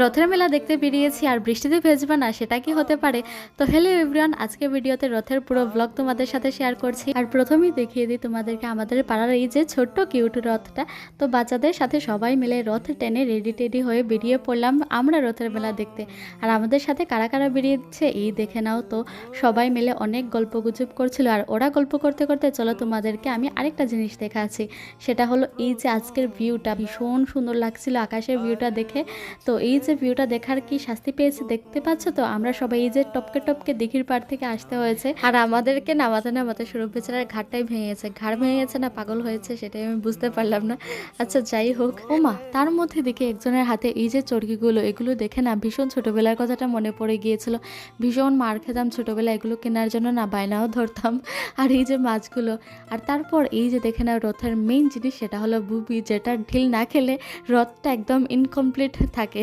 রথের মেলা দেখতে বেরিয়েছি আর বৃষ্টিতে ভেজবা না, সেটা কি হতে পারে? তো হ্যালো এভরিওয়ান আজকে ভিডিওতে রথের পুরো ব্লগ তোমাদের সাথে শেয়ার করছি। আর প্রথমেই দেখিয়ে দিই তোমাদেরকে আমাদের পাড়ার এই যে ছোট্ট কিউট রথটা। তো বাচ্চাদের সাথে সবাই মিলে রথ টেনে রেডি টেডি হয়ে বেরিয়ে পড়লাম আমরা রথের মেলা দেখতে। আর আমাদের সাথে কারা কারা বেরিয়েছে, এই দেখে নাও তো। সবাই মিলে অনেক গল্প গুজব করছিল আর ওরা গল্প করতে করতে চলো তোমাদেরকে আমি আরেকটা জিনিস দেখাচ্ছি। সেটা হলো এই যে আজকের ভিউটা ভীষণ সুন্দর লাগছিল আকাশের ভিউটা দেখে। তো এই যে ভিউটা দেখার কি শাস্তি পেয়েছে দেখতে পাচ্ছ তো? আমরা সবাই এই যে টপকে টপকে দিঘির পাড় থেকে আসতে হয়েছে। আর আমাদেরকে নামাতে নামাতে সৌরভ বেচারার ঘাটটাই ভেঙে গেছে ঘাড় ভেঙে গেছে না, পাগল হয়েছে সেটাই আমি বুঝতে পারলাম না। আচ্ছা যাই হোক। ও মা, তার মধ্যে দেখে একজনের হাতে এই যে চরকিগুলো, এগুলো দেখে না ভীষণ ছোটবেলার কথাটা মনে পড়ে গিয়েছিল। ভীষণ মার খেতাম ছোটবেলা এগুলো কেনার জন্য না বায়নাও ধরতাম। আর এই যে মাছগুলো, আর তারপর এই যে দেখে না রথের মেইন জিনিস সেটা হলো বুবি, যেটা ঢিল না খেলে রথটা একদম ইনকমপ্লিট থাকে।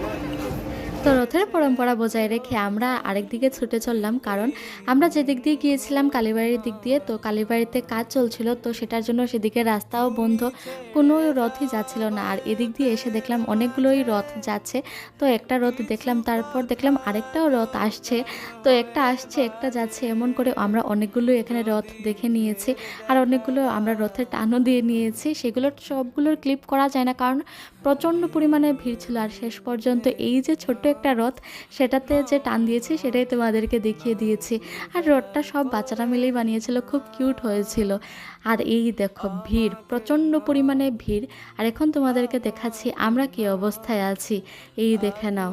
তো রথের পরম্পরা বজায় রেখে আমরা আরেক দিকে ছুটে চললাম, কারণ আমরা যেদিক দিয়ে গিয়েছিলাম কালীবাড়ির দিক দিয়ে, তো কালীবাড়িতে কাজ চলছিল, তো সেটার জন্য সেদিকে রাস্তাও বন্ধ, কোনো রথই যাচ্ছিল না। আর এদিক দিয়ে এসে দেখলাম অনেকগুলোই রথ যাচ্ছে, তো একটা রথ দেখলাম, তারপর দেখলাম আরেকটাও রথ আসছে, তো একটা আসছে, একটা যাচ্ছে, এমন করে আমরা অনেকগুলো এখানে রথ দেখে নিয়েছি, আর অনেকগুলো আমরা রথের টানও দিয়ে নিয়েছি। সেগুলোর সবগুলোর ক্লিপ করা যায় না, কারণ প্রচণ্ড পরিমাণে ভিড় ছিল, আর শেষ পর্যন্ত এই যে ছোট্ট একটা রথ, সেটাতে যে টান দিয়েছি সেটাই তোমাদেরকে দেখিয়ে দিয়েছি। আর রথটা সব বাচ্চারা মিলেই বানিয়েছিল, খুব কিউট হয়েছিল। আর এই দেখো ভিড়, প্রচণ্ড পরিমাণে ভিড়। আর এখন তোমাদেরকে দেখাচ্ছি আমরা কি অবস্থায় আছি। এই দেখে নাও।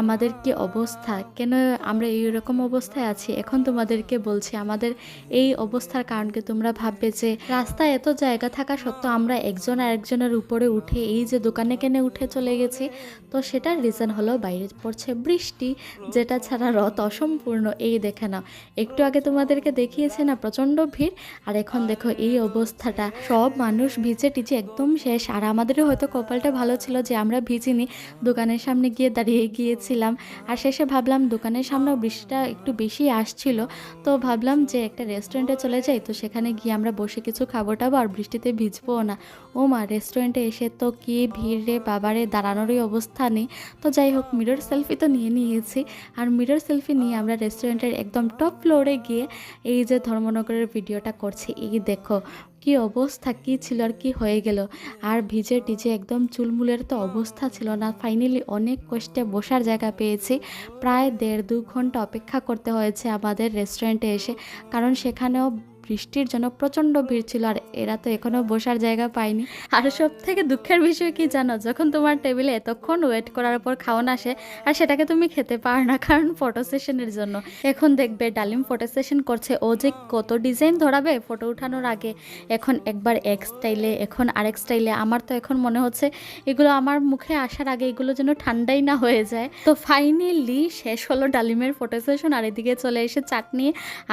আমাদের কি অবস্থা, কেন আমরা এই রকম অবস্থায় আছি? এখন তোমাদেরকে বলছি, আমাদের এই অবস্থার কারণকে তোমরা ভাববে যে রাস্তায় এত জায়গা থাকা সত্ত্বেও আমরা একজন আরেকজনের উপরে উঠে এই যে দোকানে কেনে উঠে চলে গেছি। তো সেটার রিজন হলো বাইরে পড়ছে বৃষ্টি, যেটা ছাড়া রথ অসম্পূর্ণ। এই দেখে নাও, একটু আগে তোমাদেরকে দেখিয়েছে না, প্রচণ্ড ভিড়। আর এখন দেখো এই অবস্থাটা, সব মানুষ ভিজে টিজে একদম শেষ। আর আমাদেরও হয়তো কপালটা ভালো ছিল যে আমরা ভিজিনি, দোকানের সামনে গিয়ে দাঁড়িয়ে গিয়েছিলাম আর শেষে ভাবলাম দোকানের সামনেও বৃষ্টিটা একটু বেশি আসছিল। তো ভাবলাম যে একটা রেস্টুরেন্টে চলে যাই। তো সেখানে গিয়ে আমরা বসে কিছু খাব টাবো আর বৃষ্টিতে ভিজবো না। ও মা রেস্টুরেন্টে এসে তো কি ভিড় রে বাবারে, দাঁড়ানোরই অবস্থা নেই। তো যাই হোক মিরর সেলফি তো নিয়ে নিয়েছি। আর মিরর সেলফি নিয়ে আমরা রেস্টুরেন্টের একদম টপ ফ্লোরে গিয়ে এই যে ধর্মনগরের ভিডিওটা করছি। এই দেখো কি অবস্থা, কি ছিল আর কি হয়ে গেল। আর ভিজে টিজে একদম চুলমুলের তো অবস্থা ছিল না। ফাইনালি অনেক কষ্টে বসার জায়গা পেয়েছি। প্রায় দেড় দু ঘণ্টা অপেক্ষা করতে হয়েছে আমাদের রেস্টুরেন্টে এসে। কারণ সেখানেও বৃষ্টির জন্য প্রচণ্ড ভিড় ছিল আর এরা তো এখনও বসার জায়গা পায়নি। আর সব থেকে দুঃখের বিষয় কি জানো? যখন তোমার টেবিলে এতক্ষণ ওয়েট করার পর খাওয়ান আসে, আর সেটাকে তুমি খেতে পারো না কারণ ফটো সেশনের জন্য। এখন দেখবে ডালিম ফটো সেশন করছে, ও যে কত ডিজাইন ধরাবে ফটো উঠানোর আগে। এখন একবার এক স্টাইলে এখন আরেক স্টাইলে আমার তো এখন মনে হচ্ছে এগুলো আমার মুখে আসার আগে এগুলো যেন ঠান্ডাই না হয়ে যায়। তো ফাইনালি শেষ হলো ডালিমের ফটো সেশন আর এদিকে চলে এসে চাটনি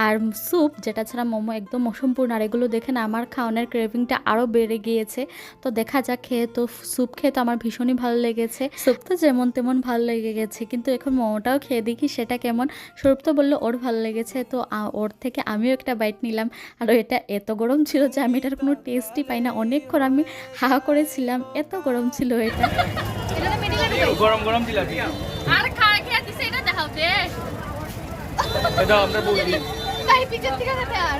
আর স্যুপ যেটা ছাড়া মোমো একদম অসম্পূর্ণ। আর এগুলো দেখে না আমার খাওয়ানোর ক্রেভিংটা আরও বেড়ে গিয়েছে। তো দেখা যাক খেয়ে তো স্যুপ খেয়ে তো আমার ভীষণই ভালো লেগেছে। স্যুপ তো যেমন তেমন ভালো লেগে গেছে। কিন্তু এখন মোমোটাও খেয়ে দেখি সেটা কেমন। স্বরূপ তো বলল ওর ভালো লেগেছে। তো ওর থেকে আমিও একটা বাইট নিলাম। আর এটা এত গরম ছিল যে আমি এটার কোনো টেস্টই পাই না। অনেকক্ষণ আমি হা করেছিলাম। এত গরম ছিল এটা। গরম গরম জিলাপি আর খাওয়া খেয়ে দিছে এটা দেখাও দে এটা আমরা বলি। দিকে যেতে আর।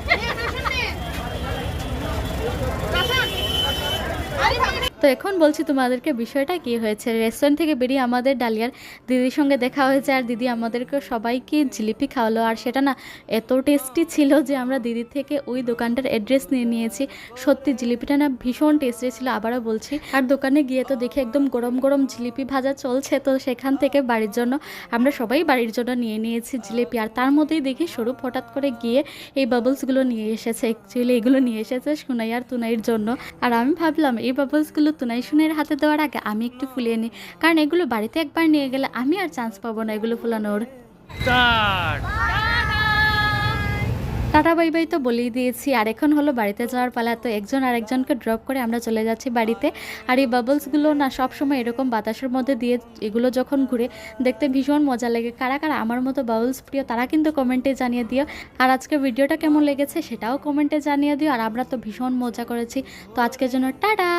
তো এখন বলছি তোমাদেরকে বিষয়টা কি হয়েছে। রেস্টুরেন্ট থেকে বেরিয়ে আমাদের ডালিয়ার দিদির সঙ্গে দেখা হয়েছে আর দিদি আমাদেরকে সবাইকে জিলিপি খাওয়ালো। আর সেটা না এত টেস্টি ছিল যে আমরা দিদির থেকে ওই দোকানটার অ্যাড্রেস নিয়ে নিয়েছি। সত্যি জিলিপিটা না ভীষণ টেস্টি ছিল, আবারও বলছি। আর দোকানে গিয়ে তো দেখে একদম গরম গরম জিলিপি ভাজা চলছে, তো সেখান থেকে বাড়ির জন্য আমরা সবাই বাড়ির জন্য নিয়ে নিয়েছি জিলিপি। আর তার মধ্যেই দেখি স্বরূপ হঠাৎ করে গিয়ে এই বাবলসগুলো নিয়ে এসেছে। অ্যাকচুয়ালি এগুলো নিয়ে এসেছে সুনাই আর তুনাইয়ের জন্য। আর আমি ভাবলাম, এই বাবলসগুলো তুনাই হাতে দেওয়ার আগে আমি একটু ফুলিয়ে নিই। কারণ এগুলো বাড়িতে একবার নিয়ে গেলে আমি আর চান্স পাবো না এগুলো ফুলানোর। টাটা বাই বাই তো বলেই দিয়েছি আর এখন হলো বাড়িতে যাওয়ার পালা তো একজন আরেকজনকে ড্রপ করে আমরা চলে যাচ্ছি বাড়িতে। আর এই বাবলসগুলো না সবসময় এরকম বাতাসের মধ্যে দিয়ে এগুলো যখন ঘুরে দেখতে ভীষণ মজা লাগে। কারা কারা আমার মতো বাবলস প্রিয় তারা কিন্তু কমেন্টে জানিয়ে দিও। আর আজকে ভিডিওটা কেমন লেগেছে সেটাও কমেন্টে জানিয়ে দিও। আর আমরা তো ভীষণ মজা করেছি। তো আজকের জন্য টাটা!